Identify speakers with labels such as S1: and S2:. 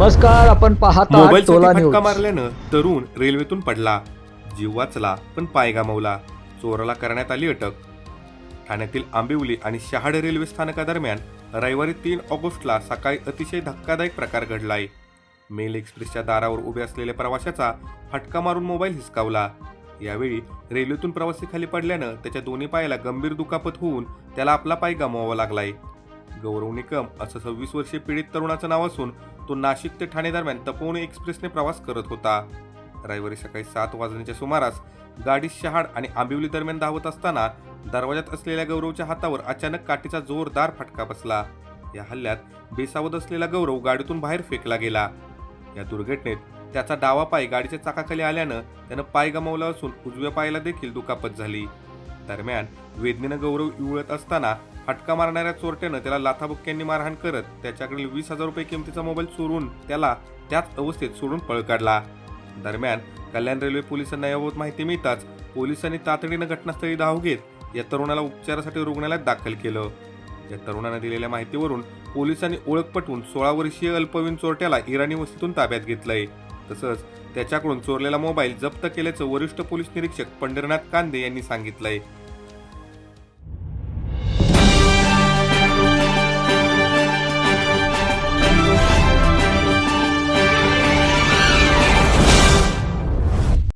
S1: नमस्कार आपण पाहत टोला न्यूज.
S2: मारल्यानं तरुण रेल्वेतून पडला. जीव वाचला पण पाय गमावला. चोराला करण्यात आली अटक. ठाण्यातील आंबिवली आणि शहाड रेल्वे स्थानकादरम्यान रविवारी तीन ऑगस्टला सकाळी अतिशय धक्कादायक प्रकार घडलाय. मेल एक्सप्रेसच्या दारावर उभे असलेल्या प्रवाशाचा फटका मारून मोबाईल हिसकावला. यावेळी रेल्वेतून प्रवासी खाली पडल्यानं त्याच्या दोन्ही पायाला गंभीर दुखापत होऊन त्याला आपला पाय गमवावा लागलाय. गौरव निकम असं सव्वीस वर्षीय पीडित तरुणाचं नाव असून तो नाशिक ते ठाणे दरम्यान तपोवणी एक्सप्रेसने प्रवास करत होता. रविवारी सकाळी सात वाजण्याच्या सुमारास गाडी शहाड आणि आंबिवली दरम्यान धावत असताना दरवाजात असलेल्या गौरवच्या हातावर अचानक काठीचा जोरदार फटका बसला. या हल्ल्यात बेसावत असलेला गौरव गाडीतून बाहेर फेकला गेला. या दुर्घटनेत त्याचा डावा पाय गाडीच्या चाकाखाली आल्यानं त्यानं पाय गमावला असून उजव्या पायाला देखील दुखापत झाली. दरम्यान वेदनेनं गौरव इवळत असताना फटका मारणाऱ्या चोरट्यानं त्याला लाथाबुक्क्यांनी मारहाण करत त्याच्याकडील वीस हजार रुपये किमतीचा मोबाईल चोरून त्याला त्याच अवस्थेत सोडून पळ काढला. दरम्यान कल्याण रेल्वे पोलिसांना याबाबत माहिती मिळताच पोलिसांनी तातडीनं घटनास्थळी धाव घेत या तरुणाला उपचारासाठी रुग्णालयात दाखल केलं. या तरुणानं दिलेल्या माहितीवरून पोलिसांनी ओळख पटवून सोळा वर्षीय अल्पवयीन चोरट्याला इराणी वस्तीतून ताब्यात घेतलंय. तसंच त्याच्याकडून चोरलेला मोबाईल जप्त केल्याचं वरिष्ठ पोलीस निरीक्षक पंढरनाथ कांदे यांनी सांगितलंय.